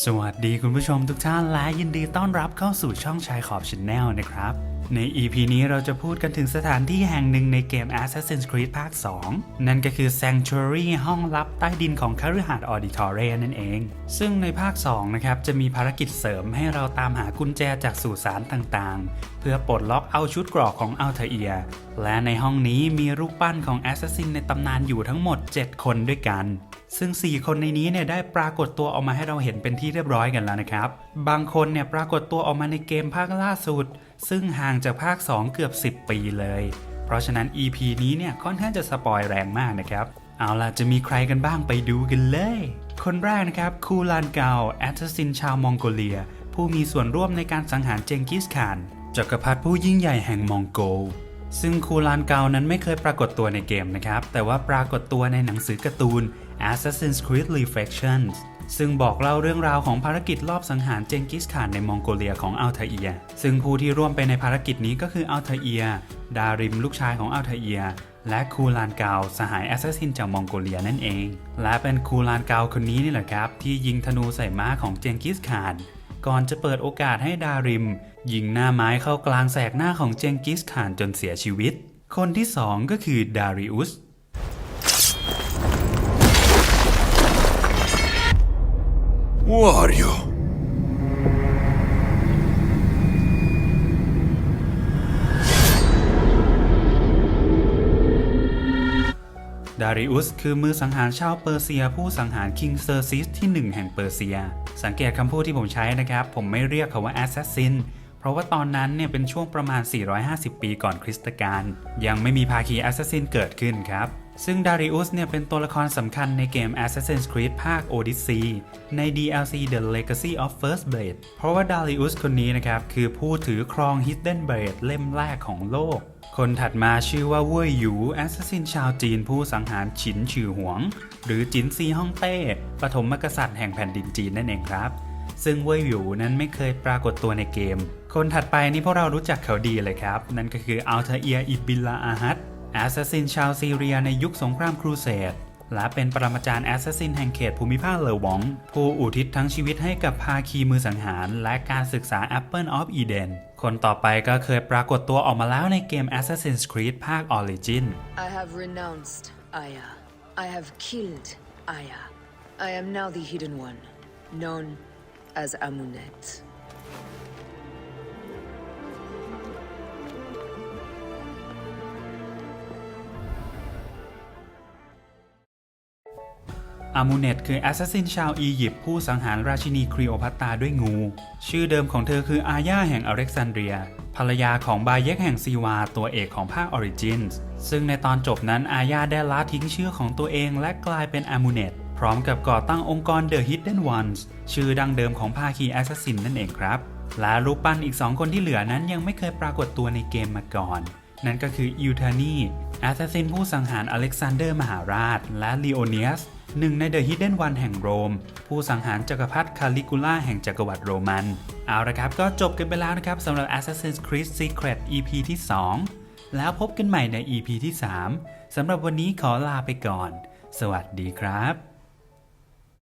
สวัสดีคุณผู้ชมทุกท่านและยินดีต้อนรับเข้าสู่ช่องชายขอบช n แนลนะครับ ใน EP นี้เราจะพูดกันถึงสถานที่แห่งหนึ่งในเกม Assassin's Creed ภาค 2 นั่นก็คือ Sanctuary ห้องลับใต้ดินของคฤหาสน์ Auditoria นั่นเอง ซึ่งในภาค 2 นะครับ จะมีภารกิจเสริมให้เราตามหากุญแจจากสุสานต่างๆ เพื่อปลดล็อกเอาชุดเกรอกของอัลเทเอีย และในห้องนี้มีรูปปั้นของแอสซัสซินในตำนานอยู่ทั้งหมด 7 คนด้วยกัน ซึ่ง 4 คนในนี้เนี่ยได้ปรากฏตัวออกมาให้เราเห็นเป็นที่เรียบร้อยกันแล้วนะครับ บางคนเนี่ยปรากฏตัวออกมาในเกมภาคล่าสุด ซึ่งห่างจากภาค 2 เกือบ 10 ปีเลย เพราะฉะนั้น EP นี้เนี่ยค่อนข้างจะสปอยแรงมากนะครับ เอาล่ะจะมีใครกันบ้างไปดูกันเลย คนแรกนะครับคูลานเกาแอสซัสซินชาวมองโกเลีย ผู้มีส่วนร่วมในการสังหารเจงกิสข่านจักรพรรดิผู้ยิ่งใหญ่แห่งมองโกซึ่งคูลานเกานั้นไม่เคยปรากฏตัวในเกมนะครับ แต่ว่าปรากฏตัวในหนังสือการ์ตูน Assassin's Creed Reflections ซึ่งบอกเล่าเรื่องราวของภารกิจรอบสังหารเจงกิสข่านในมองโกเลียของอัลเทเอีย ซึ่งผู้ที่ร่วมไปในภารกิจนี้ก็คืออัลเทเอีย ดาริมลูกชายของอัลเทเอีย และคูลานเกาสหายแอสซัสซินจากมองโกเลียนั่นเอง และเป็นคูลานเกาคนนี้นี่แหละครับ ที่ยิงธนูใส่ม้าของเจงกิสข่าน ก่อนจะเปิดโอกาสให้ดาริม ยิงหน้าไม้เข้ากลางแสกหน้าของเจงกิสข่านจนเสียชีวิต คนที่สองก็คือดาริอุส Who are you? ดาริอุสคือมือสังหารชาวเปอร์เซีย ผู้สังหารคิงเซอร์ซิสที่ 1 แห่งเปอร์เซีย สังเกตคำพูดที่ผมใช้นะครับ ผมไม่เรียกเขาว่าแอสซัสซินเพราะว่าตอนนั้นเนี่ยเป็นช่วงประมาณ 450 ปีก่อนคริสตกาลยังไม่มีภาคีแอสซัสซินเกิดขึ้นครับ ซึ่งดาริอุสเนี่ยเป็นตัวละครสำคัญในเกม Assassin's Creed ภาค Odyssey ใน DLC The Legacy of First Blade เพราะว่าดาริอุสคนนี้นะครับ คือผู้ถือครอง Hidden Blade เล่มแรกของโลก คนถัดมาชื่อว่าเว่ยหยูแอสซัสซินชาวจีนผู้สังหารฉินฉือหวง หรือจินซีฮ่องเต้ปฐมกษัตริย์แห่งแผ่นดินจีนนั่นเองครับ ซึ่งเว่ยหยูนั้นไม่เคยปรากฏตัวในเกม คนถัดไปนี่พวกเรารู้จักเขาดีเลยครับ นั่นก็คืออัลเทเอียอิบิลลาอาฮัด แอสซัสซินชาวซีเรียในยุคสงครามครูเสดและเป็นปรมาจารย์แอสซัสซินแห่งเขตภูมิภาคเลอวอง ผู้อุทิศทั้งชีวิตให้กับภาคีมือสังหาร และการศึกษา Apple of Eden คนต่อไปก็เคยปรากฏตัวออกมาแล้วในเกม Assassin's Creed ภาค Origin I have renounced Aya. I have killed Aya. I am now the Hidden One, known as Amunet. อามูเนตคือแอสซัสซินชาวอียิปต์ผู้สังหารราชินีครีโอพัตตราด้วยงู ชื่อเดิมของเธอคืออาญาแห่งอเล็กซานเดรีย ภรรยาของบาเยกแห่งซีวา ตัวเอกของภาค Origins ซึ่งในตอนจบนั้นอาญาได้ละทิ้งชื่อของตัวเองและกลายเป็นอามูเนตพร้อมกับก่อตั้งองค์กร The Hidden Ones ชื่อดังเดิมของภาคีแอสซัสซินนั่นเองครับ และรูปปั้นอีก 2 คนที่เหลือนั้นยังไม่เคยปรากฏตัวในเกมมาก่อน นั่นก็คืออิวทานีแอสซัสซินผู้สังหารอเล็กซานเดอร์มหาราช และลีโอเนียส หนึ่งใน The Hidden One แห่งโรม ผู้สังหารจักรพรรดิคาลิกูล่าแห่งจักรวรรดิโรมัน เอาละครับ ก็จบกันไปแล้วนะครับสำหรับ Assassin's Creed Secret EP ที่ 2 แล้วพบกันใหม่ใน EP ที่ 3สำหรับวันนี้ขอลาไปก่อน สวัสดีครับ